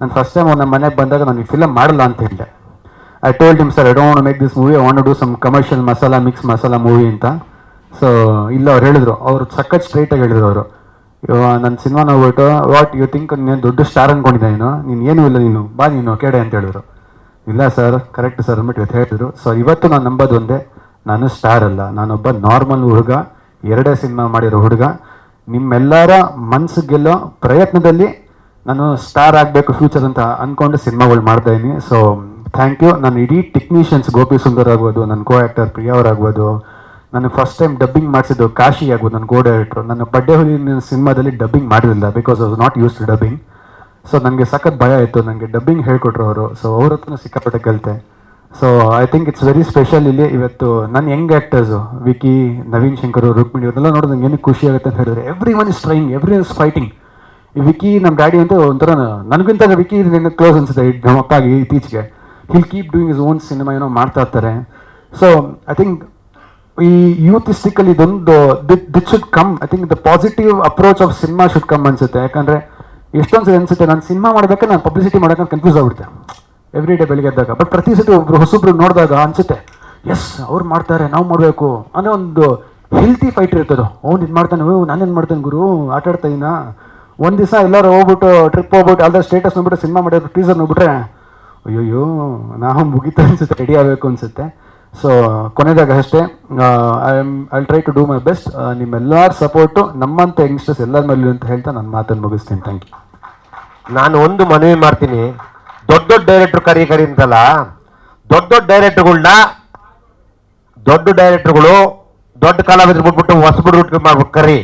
ನಾನು first time ನಮ್ಮ ಮನೆಗೆ ಬಂದಾಗ ನಾನು ಈ ಫಿಲಮ್ ಮಾಡಲ್ಲ ಅಂತ ಹೇಳಿದೆ. I told him sir I don't make this movie I want do some commercial masala mix masala movie ಅಂತ. ಸೊ ಇಲ್ಲ, ಅವ್ರು ಹೇಳಿದ್ರು. ಅವರು ಸಖತ್ ಸ್ಟ್ರೈಟಾಗಿ ಹೇಳಿದ್ರು ಅವರು. ನನ್ನ ಸಿನಿಮಾ ನೋಡ್ಬಿಟ್ಟು ವಾಟ್ ಯು ಥಿಂಕ್ ನೀನು ದೊಡ್ಡ ಸ್ಟಾರ್ ಅನ್ಕೊಂಡಿದ್ದೆ ನೀನು? ನೀನು ಏನೂ ಇಲ್ಲ ನೀನು. ಬಾ ನೀನು, ಕೇಡೆ ಅಂತ ಹೇಳಿದ್ರು. ಇಲ್ಲ ಸರ್ ಕರೆಕ್ಟ್ ಸರ್ ಅಂದ್ಬಿಟ್ಟು ಇವತ್ತು ಹೇಳಿದ್ರು ಸೊ ಇವತ್ತು ನಾನು ನಂಬೋದು ಒಂದೇ. ನಾನು ಸ್ಟಾರ್ ಅಲ್ಲ. ನಾನೊಬ್ಬ ನಾರ್ಮಲ್ ಹುಡುಗ, ಎರಡೇ ಸಿನಿಮಾ ಮಾಡಿರೋ ಹುಡುಗ. ನಿಮ್ಮೆಲ್ಲರ ಮನಸ್ಸು ಗೆಲ್ಲೋ ಪ್ರಯತ್ನದಲ್ಲಿ ನಾನು ಸ್ಟಾರ್ ಆಗಬೇಕು ಫ್ಯೂಚರ್ ಅಂತ ಅಂದ್ಕೊಂಡು ಸಿನಿಮಾಗಳು ಮಾಡ್ತಾ ಇದ್ದೀನಿ ಸೊ ಥ್ಯಾಂಕ್ ಯು ನಾನು ಇಡೀ ಟೆಕ್ನಿಷಿಯನ್ಸ್ ಗೋಪಿ ಸುಂದರ್ ಆಗ್ಬೋದು ನನ್ನ ಕೋ ಆ್ಯಕ್ಟರ್ ಪ್ರಿಯಾ ಅವ್ರಾಗ್ಬೋದು ನಾನು ಫಸ್ಟ್ ಟೈಮ್ ಡಬ್ಬಿಂಗ್ ಮಾಡಿಸಿದ್ದು ಕಾಶಿ ಆಗ್ಬೋದು ನನ್ನ ಕೋ ಡೈರೆಕ್ಟ್ರು ನನ್ನ ಬಡ್ಡೆ ಹುಲಿ ಸಿನಿಮಾದಲ್ಲಿ ಡಬ್ಬಿಂಗ್ ಮಾಡಿರಲಿಲ್ಲ because was not use to dubbing so ನನಗೆ ಸಖತ್ ಭಯ ಇತ್ತು ನನಗೆ ಡಬ್ಬಿಂಗ್ ಹೇಳ್ಕೊಟ್ರು ಅವರು. ಸೊ ಅವ್ರ ಹತ್ರ ಸಿಕ್ಕಾಪಟ್ಟೆ ಕಲಿತೆ so I think it's very special ಇಲ್ಲಿ. ಇವತ್ತು ನನ್ನ ಯಂಗ್ ಆ್ಯಕ್ಟರ್ಸು ವಿಕಿ, ನವೀನ್ ಶಂಕರ್, ರುಕ್ಮಿಣಿ ಇವರೆಲ್ಲ ನೋಡಿದ್ರೆ ನನಗೆ ಏನಕ್ಕೆ ಖುಷಿ ಆಗುತ್ತೆ ಅಂತ ಹೇಳಿದ್ರೆ everyone is trying everyone is fighting Vicky ನಮ್ಮ ಡ್ಯಾಡಿ ಅಂತ ಒಂಥರ ನನಗಿಂತ ವಿಕಿ ನಿನ್ನ ಕ್ಲೋಸ್ ಅನ್ಸುತ್ತೆ, ಈ ನಮ್ಮ ಅಪ್ಪಾಗಿ ಇತ್ತೀಚೆಗೆ. He'll keep doing his own cinema ಏನೋ ಮಾಡ್ತಾ ಇರ್ತಾರೆ. ಸೊ ಐ ಥಿಂಕ್ ಈ ಯೂತಿಸ್ಟಿಕಲ್ಲಿ ಇದೊಂದು that should come I think the positive approach of cinema should come ಅನ್ಸುತ್ತೆ. ಯಾಕಂದರೆ ಎಷ್ಟೊಂದು ಸರಿ ಅನಿಸುತ್ತೆ, ನಾನು ಸಿನಿಮಾ ಮಾಡಬೇಕು, ನಾನು ಪಬ್ಲಿಸಿಟಿ ಮಾಡೋಕೆ ಕನ್ಫ್ಯೂಸ್ ಆಗ್ಬಿಡುತ್ತೆ. ಎವ್ರಿ ಡೇ ಬೆಳಿಗ್ಗೆ ಎದ್ದಾಗ. ಬಟ್ ಪ್ರತಿ ಸತಿ ಒಬ್ರು ಹೊಸೊಬ್ರು ನೋಡಿದಾಗ ಅನ್ಸುತ್ತೆ ಎಸ್ ಅವ್ರು ಮಾಡ್ತಾರೆ, ನಾವು ಮಾಡಬೇಕು. ಅನ್ನೋ ಒಂದು ಹೆಲ್ತಿ ಫೈಟ್ ಇರ್ತದೆ. ಅವ್ನು ಇದು ಮಾಡ್ತಾನೆ ನಾನು ಏನು ಮಾಡ್ತೇನೆ ಗುರು? ಆಟ ಆಡ್ತಾ ಇದೀನಾ? ಒಂದು ದಿವಸ ಎಲ್ಲರೂ ಹೋಗ್ಬಿಟ್ಟು ಟ್ರಿಪ್ ಹೋಗ್ಬಿಟ್ಟು ಅಲ್ದ ಸ್ಟೇಟಸ್ ನೋಡ್ಬಿಟ್ಟು ಸಿನಿಮಾ ಮಾಡಿದ್ರು ಟೀಸರ್ ನೋಡ್ಬಿಟ್ರೆ, ಅಯ್ಯೋಯ್ಯೋ, ನಾವು ಮುಗಿತಾ ಅನ್ಸುತ್ತೆ ರೆಡಿ ಆಗಬೇಕು ಅನ್ಸುತ್ತೆ. ಸೊ ಕೊನೆದಾಗ ಅಷ್ಟೇ I am I try to do my best ನಿಮ್ಮೆಲ್ಲರ ಸಪೋರ್ಟು ನಮ್ಮಂಥ ಯಂಗ್ಸ್ಟರ್ಸ್ ಎಲ್ಲರ ಮೇಲೆ ಅಂತ ಹೇಳ್ತಾ ನನ್ನ ಮಾತನ್ನು ಮುಗಿಸ್ತೀನಿ. ಥ್ಯಾಂಕ್ ಯು ನಾನು ಒಂದು ಮನವಿ ಮಾಡ್ತೀನಿ. ದೊಡ್ಡ ದೊಡ್ಡ ಡೈರೆಕ್ಟರ್ ಕರಿ ಕರಿ ಅಂತಲ್ಲ, ದೊಡ್ಡ ದೊಡ್ಡ ಡೈರೆಕ್ಟರ್ಗಳನ್ನ ದೊಡ್ಡ ಡೈರೆಕ್ಟರ್ಗಳು ದೊಡ್ಡ ಕಲಾವಿದ್ರು ಬಿಟ್ಬಿಟ್ಟು ಹೊಸಬರು ಮಾಡ್ಬೇಕು ಕರಿ.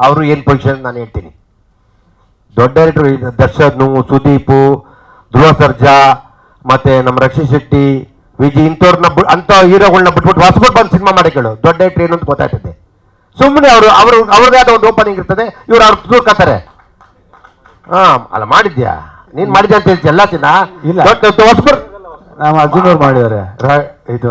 ಅವರು ಏನು ಪೊಸಿಷನ್ ನಾನು ಹೇಳ್ತೀನಿ. ದೊಡ್ಡ ಡೈರೆಕ್ಟರ್ ದರ್ಶನ್ ಸುದೀಪು ಧ್ರುವ ಸರ್ಜಾ ಮತ್ತೆ ನಮ್ಮ ರಕ್ಷಿತ್ ಶೆಟ್ಟಿ ವಿಜಿ ಇಂಥವ್ರನ್ನ ಅಂತ ಹೀರೋಗಳನ್ನ ಬಿಟ್ಬಿಟ್ಟು ಹೊಸಬಿಟ್ಟು ಬಂದು ಸಿನಿಮಾ ಮಾಡಿ ಕೇಳು. ದೊಡ್ಡ ಡೈರೆಕ್ಟರ್ ಏನು ಅಂತ ಗೊತ್ತಾಗ್ತದೆ ಸುಮ್ಮನೆ ಅವರು ಅವರು ಅವ್ರದೇ ಆದ ಒಂದು ಓಪನಿಂಗ್ ಇರ್ತದೆ ಇವ್ರು ಅವ್ರು ತೂರ್ಕತ್ತಾರೆ ಹಾ ಅಲ್ಲ ಮಾಡಿದ್ಯಾ? ನೀನ್ ಮಾಡಿದ್ಯಾ ಅಂತ ಹೇಳ್ತಿ ಎಲ್ಲ ಚಿನ್ನ ಇಲ್ಲ. ಹೊಸಬರು ನಾವು ಅರ್ಜುನ್ ಅವ್ರು ಮಾಡಿದ್ದಾರೆ. ರಾ- ಇದು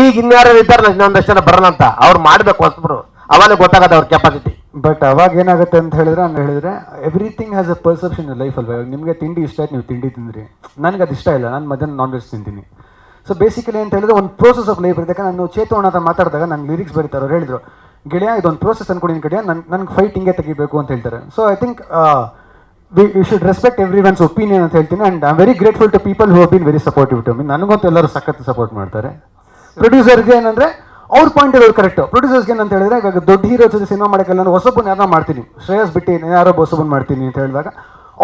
ಈಗ ಇನ್ಯಾರು ಇದ್ದಾರೆ ಇನ್ನೊಂದಷ್ಟು ಜನ ಬರಲ್ಲ ಅಂತ. ಅವ್ರು ಮಾಡ್ಬೇಕು ಹೊಸಬರು. ಅವಾಗ ಗೊತ್ತಾಗತ್ತೆ ಅವ್ರ ಕೆಪಾಸಿಟಿ ಬಟ್ ಅವಾಗ ಏನಾಗುತ್ತೆ ಅಂತ ಹೇಳಿದ್ರೆ ನಾನು ಹೇಳಿದ್ರೆ everything has a perception life ಅಲ್ವಾ? ಇವಾಗ ನಿಮಗೆ ತಿಂಡಿ ಇಷ್ಟ ಆಯ್ತು ನೀವು ತಿಂಡಿ ತಿಂದ್ರಿ. ನನಗೆ ಅದು ಇಷ್ಟ ಇಲ್ಲ ನಾನು ಮಧ್ಯಾಹ್ನ ನಾನ್ ವೆಜ್ ತಿಂತೀನಿ. ಸೊ ಬೇಸಿಕಲಿ ಅಂತ ಹೇಳಿದ್ರೆ ಒಂದು ಪ್ರೋಸೆಸ್ ಆಫ್ ಲೈಫ್ ಇರುತ್ತೆ ನಾನು ಚೇತೋಣ ಹತ್ರ ಮಾತಾಡಿದಾಗ ನಾನು ಲಿರಿಕ್ಸ್ ಬರೀತಾರೆ ಅವ್ರು ಹೇಳಿದ್ರು ಗೆಳೆಯ ಇದೊಂದು ಪ್ರೋಸೆಸ್ ಅನ್ಕೊಂಡಿದ್ದೀನಿ ಕಡೆಯ ನನ್ನ ನನಗೆ ಫೈಟ್ ಹಿಂಗೆ ತೆಗಿಬೇಕು ಅಂತ ಹೇಳ್ತಾರೆ. So I think we should respect everyone's opinion ಅಂತ ಹೇಳ್ತೀನಿ and I very grateful to people who been very supportive to mean ನನಗಂತೂ ಎಲ್ಲರೂ ಸಖತ್ ಸಪೋರ್ಟ್ ಮಾಡ್ತಾರೆ. ಪ್ರೊಡ್ಯೂಸರ್ಗೆ ಏನಂದ್ರೆ ಅವ್ರ ಪಾಯಿಂಟ್ ಇರೋದು ಕರೆಕ್ಟ್ ಪ್ರೊಡ್ಯೂಸರ್ಸ್ಗೆ ಏನಂತ ಹೇಳಿದ್ರೆ ಈಗ ದೊಡ್ಡ ಹೀರೋ ಜೊತೆ ಸಿನಿಮಾ ಮಾಡೋಕ್ಕೆಲ್ಲ ನಾನು ಹೊಸಬನ್ ಯಾರನ್ನ ಮಾಡ್ತೀನಿ? ಶ್ರೇಯಸ್ ಬಿಟ್ಟು ಯಾರೋ ಹೊಸಬನ್ ಮಾಡ್ತೀನಿ ಅಂತ ಹೇಳಿದಾಗ,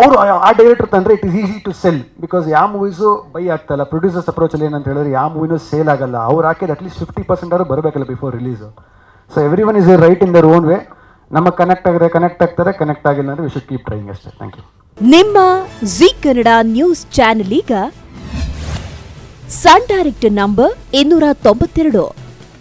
ಅವರು ಆ ಡೈರೆಕ್ಟರ್ ತಂದರೆ it is easy to sell because ಯಾವ ಮೂವೀಸು ಬೈ ಆಗ್ತಲ್ಲ ಪ್ರೊಡ್ಯೂಸರ್ಸ್ ಅಪ್ರೋಚಲ್ಲಿ ಏನಂತ ಹೇಳಿದ್ರೆ ಯಾವ ಮೂವಿನೂ ಸೇಲ್ ಆಗಲ್ಲ. ಅವ್ರು ಹಾಕಿದ ಅಟ್ಲೀಸ್ಟ್ ಫಿಫ್ಟಿ ಪರ್ಸೆಂಟ್ ಆದರೂ ಬರಬೇಕಲ್ಲ before release so everyone is alright in their own way ನಮಗೆ ಕನೆಕ್ಟ್ ಆಗಿದ್ರೆ ಕನೆಕ್ಟ್ ಆಗ್ತಾರೆ ಕನೆಕ್ಟ್ ಆಗಿಲ್ಲ ಅಂದರೆ ವಿ ಕೀಪ್ ಟ್ರೈಯಿಂಗ್ ಅಷ್ಟೇ. ಥ್ಯಾಂಕ್ ಯು ನಿಮ್ಮ ಜಿ ಕನ್ನಡ ನ್ಯೂಸ್ ಚಾನೆಲ್ ಈಗ ಸನ್ ಡೈರೆಕ್ಟರ್ ನಂಬರ್ ಇನ್ನೂರ ತೊಂಬತ್ತೆರಡು.